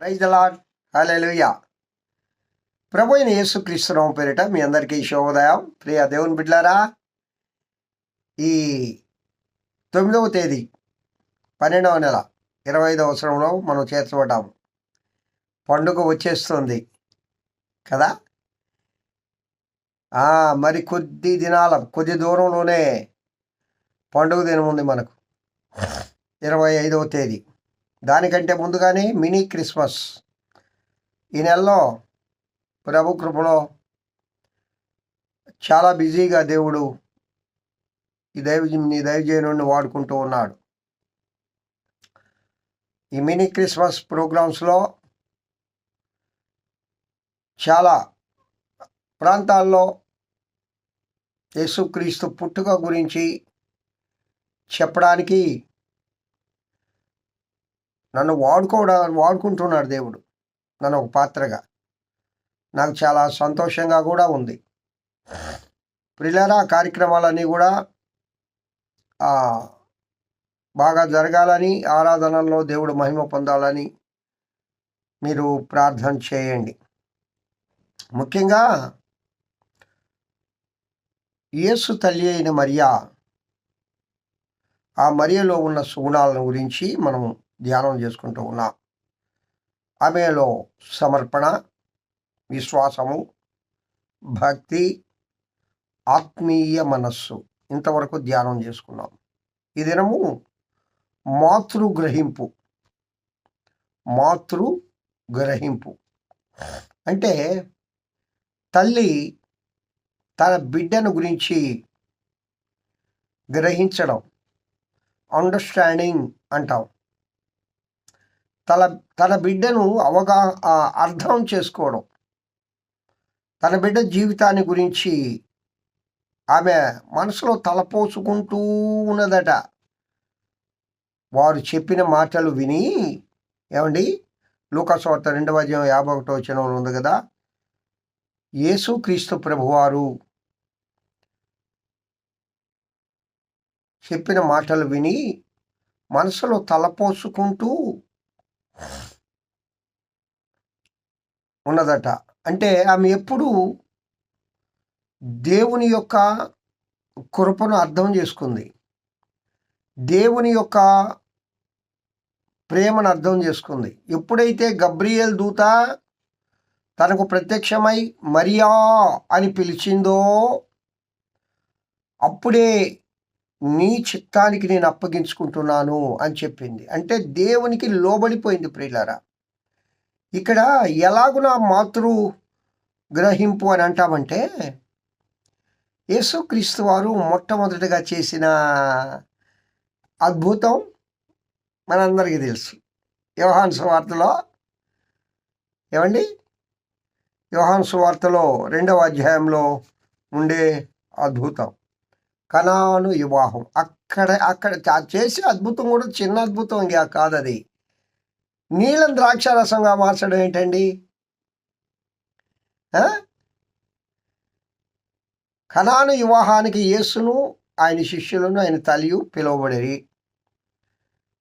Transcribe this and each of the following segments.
Praise అలాడ్ హల్లెలూయా. ప్రభు అయిన యేసు పేరిట మీ అందరికీ శోభోదయం. ప్రియ దేవుని బిడ్లారా ఈ తొమ్మిదవ తేదీ పన్నెండవ నెల ఇరవై ఐదవ అవసరంలో మనం చేర్చబడ్డాము పండుగ వచ్చేస్తుంది కదా? మరి కొద్ది దినాల కొద్ది దూరంలోనే పండుగ దినం ఉంది మనకు. ఇరవై ఐదవ తేదీ. దానికంటే ముందుగానే మినీ క్రిస్మస్. ఈ నెలలో ప్రభు కృపలో చాలా బిజీగా దేవుడు ఈ దైవ నీ దైవజనుడిని వాడుకుంటూ ఉన్నాడు. ఈ మినీ క్రిస్మస్ ప్రోగ్రామ్స్లో చాలా ప్రాంతాల్లో యేసుక్రీస్తు పుట్టుక గురించి చెప్పడానికి నన్ను వాడుకోవడా వాడుకుంటున్నాడు దేవుడు నన్ను ఒక పాత్రగా. నాకు చాలా సంతోషంగా కూడా ఉంది. ప్రిలరా కార్యక్రమాలన్నీ కూడా బాగా జరగాలని ఆరాధనలో దేవుడు మహిమ పొందాలని మీరు ప్రార్థన చేయండి. ముఖ్యంగా యేసు తల్లి అయిన మరియా ఆ మరియలో ఉన్న సుగుణాలను గురించి మనం ధ్యానం చేసుకుంటూ ఉన్నాం. ఆమెలో సమర్పణ విశ్వాసము భక్తి ఆత్మీయ మనస్సు ఇంతవరకు ధ్యానం చేసుకున్నాం. ఈ దినము మాతృ గ్రహింపు మాతృ గ్రహింపు అంటే తల్లి తన బిడ్డను గురించి గ్రహించడం అండర్స్టాండింగ్ అంటాం. తన తన బిడ్డను అవగా అర్థం చేసుకోవడం. తన బిడ్డ జీవితాన్ని గురించి ఆమె మనసులో తలపోసుకుంటూ ఉన్నదట. వారు చెప్పిన మాటలు విని ఏమండి? లూకాస్వార్త రెండవ అధ్యాయం యాభై ఒకటో వచ్చిన ఉంది కదా? యేసు క్రీస్తు ప్రభువారు చెప్పిన మాటలు విని మనసులో తలపోసుకుంటూ ఉన్నదట. అంటే ఆమె ఎప్పుడు దేవుని యొక్క కృపను అర్థం చేసుకుంది. దేవుని యొక్క ప్రేమను అర్థం చేసుకుంది. ఎప్పుడైతే గబ్రియల్ దూత తనకు ప్రత్యక్షమై మరియా అని పిలిచిందో అప్పుడే నీ చిత్తానికి నేను అప్పగించుకుంటున్నాను అని చెప్పింది. అంటే దేవునికి లోబడిపోయింది ప్రియులారా. ఇక్కడ ఎలాగున మాతృ గ్రహింపు అని అంటామంటే యేసుక్రీస్తు వారు మొట్టమొదటిగా చేసిన అద్భుతం మనందరికీ తెలుసు. యోహాన్ సువార్తలో ఏమండి? యోహాన్ సువార్తలో రెండవ అధ్యాయంలో ఉండే అద్భుతం. కనాను వివాహం. అక్కడ అక్కడ చేసే అద్భుతం కూడా చిన్న అద్భుతం ఇంకా కాదు అది. నీలం ద్రాక్ష రసంగా మార్చడం ఏంటండి? ఆ? కనాను వివాహానికి యేసును ఆయన శిష్యులను ఆయన తల్లియు పిలువబడిరి.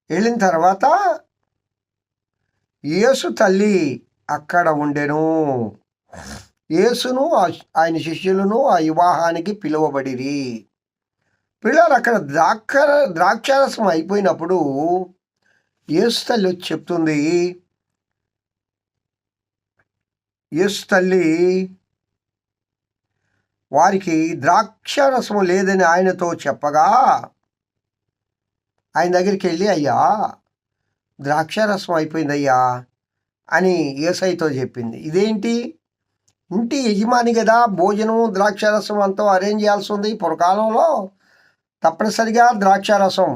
వెళ్ళిన తర్వాత యేసు తల్లి అక్కడ ఉండెను. యేసును ఆయన శిష్యులను ఆ వివాహానికి పిలువబడిరి. పిల్లలు అక్కడ ద్రాక్ష ద్రాక్షారసం అయిపోయినప్పుడు యేసు తల్లి వచ్చి చెప్తుంది యేసు తల్లి వారికి ద్రాక్షారసము లేదని ఆయనతో చెప్పగా ఆయన దగ్గరికి వెళ్ళి అయ్యా ద్రాక్షారసం అయిపోయింది అయ్యా అని ఏసైతో చెప్పింది. ఇదేంటి? ఇంటి యజమాని కదా భోజనం ద్రాక్షారసం అంతా అరేంజ్ చేయాల్సి ఉంది పురకాలంలో. తప్పనిసరిగా ద్రాక్షారసం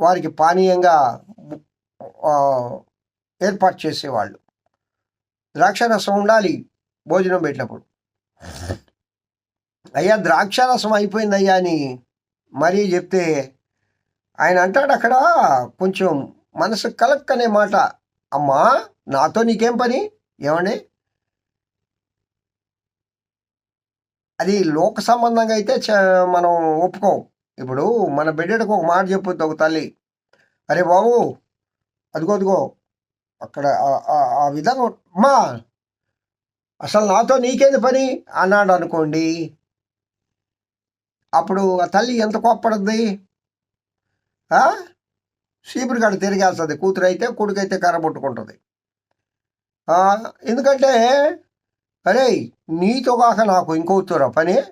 వారికి పానీయంగా ఏర్పాటు చేసేవాళ్ళు. ద్రాక్షారసం ఉండాలి భోజనం పెట్టినప్పుడు. అయ్యా ద్రాక్షారసం అయిపోయిందయ్యా అని మరీ చెప్తే ఆయన అంటాడు అక్కడ కొంచెం మనసు కలక్కనే మాట. అమ్మా నాతో నీకేం పని? ఏమండి? అది లోక సంబంధంగా అయితే చ- మనం ఒప్పుకోం. ఇప్పుడు మన బిడ్డకు ఒక మాట చెప్పొద్దు ఒక తల్లి. అరే బాబు అదిగో అదిగో అక్కడ ఆ- విధంగా అమ్మా అసలు నాతో నీకేది పని? అన్నాడు అనుకోండి. అప్పుడు ఆ తల్లి ఎంత కోప్పడుద్ది? ఆ? చీపురు కాడ తిరిగేస్తుంది కూతురు అయితే కొడుకు అయితే కర్ర పట్టుకుంటుంది. ఎందుకంటే అరే నీతో కాక నాకు ఇంకొత్తురా పని?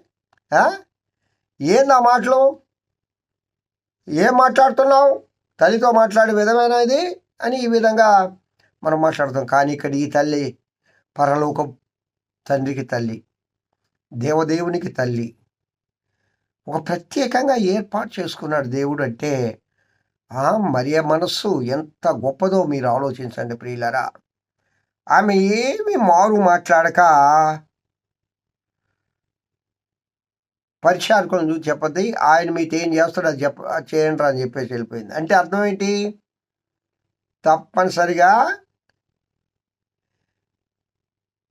ఏందా మాటలు? ఏం మాట్లాడుతున్నావు? తల్లితో మాట్లాడే విధమైన ఇది? అని ఈ విధంగా మనం మాట్లాడతాం. కానీ ఇక్కడ ఈ తల్లి పరలోక తండ్రికి తల్లి దేవదేవునికి తల్లి. ఒక ప్రత్యేకంగా ఏర్పాటు చేసుకున్నాడు దేవుడు అంటే మరి మరియ మనస్సు ఎంత గొప్పదో మీరు ఆలోచించండి ప్రియులరా. ఆమె ఏమి మారు మాట్లాడక పరిచారకులను చూసి చెప్పద్ది. ఆయన మీతో ఏం చేస్తాడో చెప్ప చేయండి అని చెప్పేసి వెళ్ళిపోయింది. అంటే అర్థం ఏంటి? తప్పనిసరిగా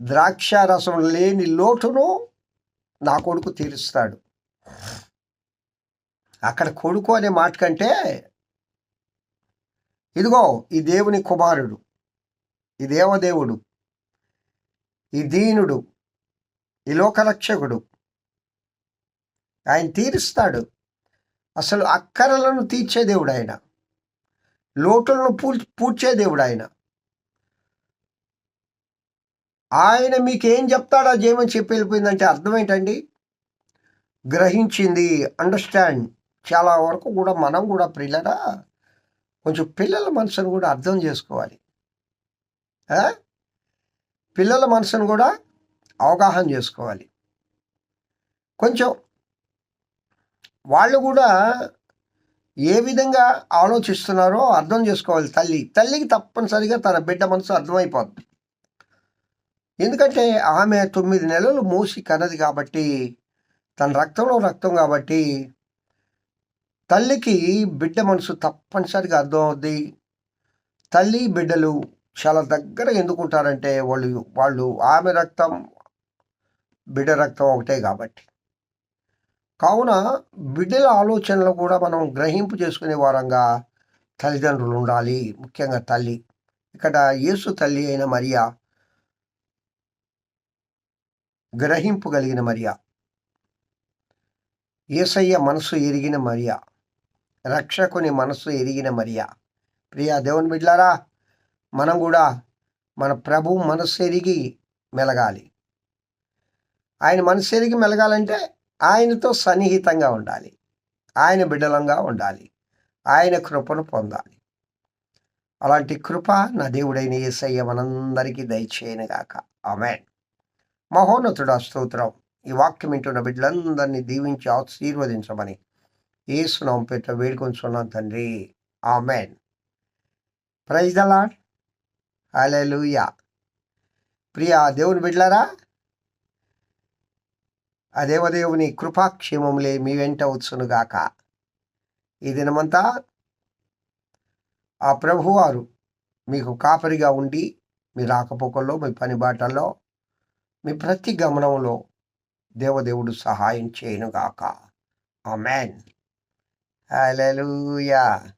ద్రాక్ష రసం లేని లోటును నా కొడుకు తీరుస్తాడు. అక్కడ కొడుకు అనే మాట కంటే ఇదిగో ఈ దేవుని కుమారుడు. ఈ దేవదేవుడు ఈ దీనుడు ఈ లోకరక్షకుడు ఆయన తీరుస్తాడు. అసలు అక్కరలను తీర్చే దేవుడు ఆయన. లోటులను పూ పూడ్చే దేవుడు ఆయన. ఆయన మీకు ఏం చెప్తాడో చేయమని చెప్పి వెళ్ళిపోయిందంటే అర్థం ఏంటండి? గ్రహించింది అండర్స్టాండ్ చాలా వరకు కూడా మనం కూడా పిల్లరా కొంచెం పిల్లల మనసును కూడా అర్థం చేసుకోవాలి. పిల్లల మనసును కూడా అవగాహన చేసుకోవాలి. కొంచెం వాళ్ళు కూడా ఏ విధంగా ఆలోచిస్తున్నారో అర్థం చేసుకోవాలి తల్లి. తల్లికి తప్పనిసరిగా తన బిడ్డ మనసు అర్థమైపోద్ది. ఎందుకంటే ఆమె తొమ్మిది నెలలు మూసి కన్నది కాబట్టి తన రక్తంలో రక్తం కాబట్టి తల్లికి బిడ్డ మనసు తప్పనిసరిగా అర్థం అవుద్ది తల్లి బిడ్డలు చాలా దగ్గర ఎందుకుంటారంటే వాళ్ళు వాళ్ళు ఆమె రక్తం బిడ్డ రక్తం ఒకటే కాబట్టి. కావున బిడ్డల ఆలోచనలు కూడా మనం గ్రహింపు చేసుకునే వారంగా తల్లిదండ్రులు ఉండాలి. ముఖ్యంగా తల్లి. ఇక్కడ యేసు తల్లి అయిన మరియా గ్రహింపు కలిగిన మరియా. ఏసయ్య మనసు ఎరిగిన మరియా. రక్షకుని మనసు ఎరిగిన మరియా. ప్రియా దేవుని బిడ్లారా మనం కూడా మన ప్రభు మనసు మెలగాలి. ఆయన మనసు మెలగాలంటే ఆయనతో సన్నిహితంగా ఉండాలి. ఆయన బిడ్డలంగా ఉండాలి. ఆయన కృపను పొందాలి. అలాంటి కృప నా దేవుడైన యేసయ్య మనందరికీ దయచేయనుగాక ఆమెన్. మహోన్నతుడు స్తోత్రం. ఈ వాక్యం వింటున్న బిడ్డలందరినీ దీవించి ఆశీర్వదించమని ఏసునాం పెట్ట వేడుకొంచున్నాం తండ్రి. Amen. Praise the Lord hallelujah. ప్రియ దేవుని బిడ్డలారా ఆ దేవదేవుని కృపాక్షేమములే మీ వెంట వచ్చునుగాక. ఈ దినమంతా ఆ ప్రభువారు మీకు కాపరిగా ఉండి మీ రాకపోకల్లో మీ పని బాటల్లో మీ ప్రతి గమనంలో దేవదేవుడు సహాయం చేయనుగాక. ఆమెన్. హల్లెలూయా.